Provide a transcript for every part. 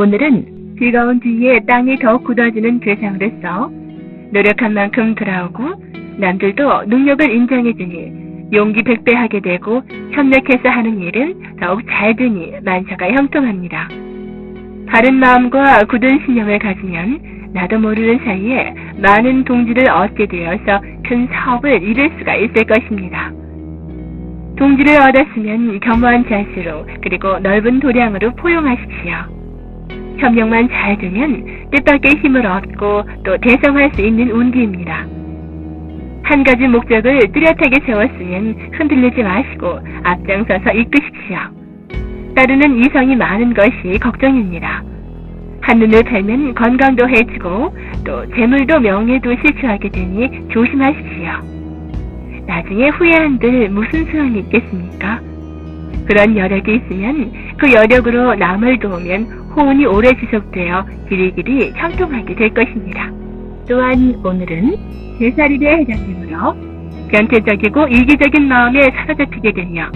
오늘은 즐거운 뒤에 땅이 더 굳어지는 괴상으로서 노력한 만큼 돌아오고 남들도 능력을 인정해주니 용기 백배하게 되고 협력해서 하는 일은 더욱 잘 되니 만사가 형통합니다. 바른 마음과 굳은 신념을 가지면 나도 모르는 사이에 많은 동지를 얻게 되어서 큰 사업을 이룰 수가 있을 것입니다. 동지를 얻었으면 겸허한 자세로 그리고 넓은 도량으로 포용하십시오. 협력만 잘 되면 뜻밖의 힘을 얻고 또 대성할 수 있는 운기입니다. 한 가지 목적을 뚜렷하게 세웠으면 흔들리지 마시고 앞장서서 이끄십시오. 따르는 이성이 많은 것이 걱정입니다. 한눈을 팔면 건강도 해치고 또 재물도 명예도 실추하게 되니 조심하십시오. 나중에 후회한들 무슨 소용이 있겠습니까? 그런 여력이 있으면 그 여력으로 남을 도우면 호운이 오래 지속되어 길이길이 형통하게 될 것입니다. 또한 오늘은 제사리에 해당되므로 변태적이고 이기적인 마음에 사로잡히게 되며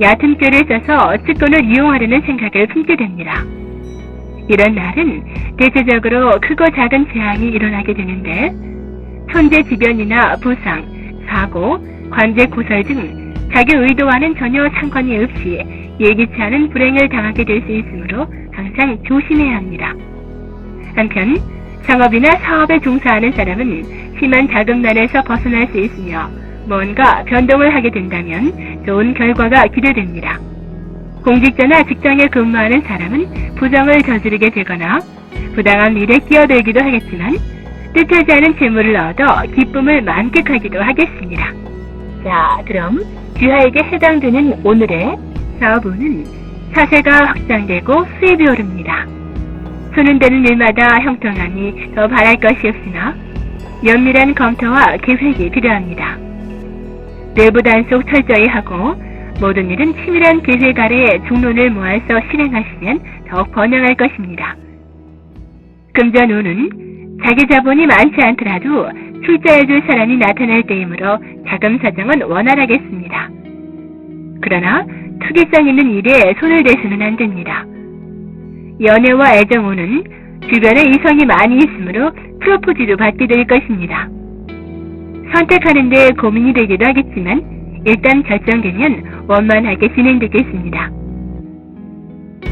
얕은 꾀를 써서 측권을 이용하려는 생각을 품게 됩니다. 이런 날은 대체적으로 크고 작은 재앙이 일어나게 되는데 천재지변이나 부상, 사고, 관제 고설 등 자기 의도와는 전혀 상관이 없이 예기치 않은 불행을 당하게 될 수 있으므로 항상 조심해야 합니다. 한편 창업이나 사업에 종사하는 사람은 심한 자금난에서 벗어날 수 있으며 뭔가 변동을 하게 된다면 좋은 결과가 기대됩니다. 공직자나 직장에 근무하는 사람은 부정을 저지르게 되거나 부당한 일에 끼어들기도 하겠지만 뜻하지 않은 재물을 얻어 기쁨을 만끽하기도 하겠습니다. 자, 그럼 귀하에게 해당되는 오늘의 사업운은 사세가 확장되고 수입이 오릅니다. 손은 되는 일마다 형통하니 더 바랄 것이 없으나 면밀한 검토와 계획이 필요합니다. 내부 단속 철저히 하고 모든 일은 치밀한 계획 아래 중론을 모아서 실행하시면 더욱 번영할 것입니다. 금전운은 자기 자본이 많지 않더라도 출자해줄 사람이 나타날 때이므로 자금 사정은 원활하겠습니다. 그러나 투기성 있는 일에 손을 대서는 안 됩니다. 연애와 애정운은 주변에 이성이 많이 있으므로 프로포즈도 받게 될 것입니다. 선택하는데 고민이 되기도 하겠지만 일단 결정되면 원만하게 진행되겠습니다.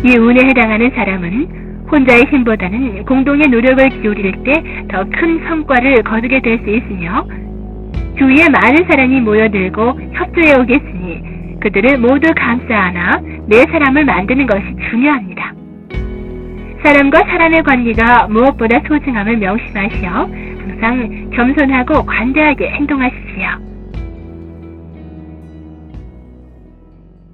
이 운에 해당하는 사람은 혼자의 힘보다는 공동의 노력을 기울일 때 더 큰 성과를 거두게 될 수 있으며 주위에 많은 사람이 모여들고 협조해 오겠으니 그들을 모두 감싸 안아 내 사람을 만드는 것이 중요합니다. 사람과 사람의 관계가 무엇보다 소중함을 명심하시어 항상 겸손하고 관대하게 행동하십시오.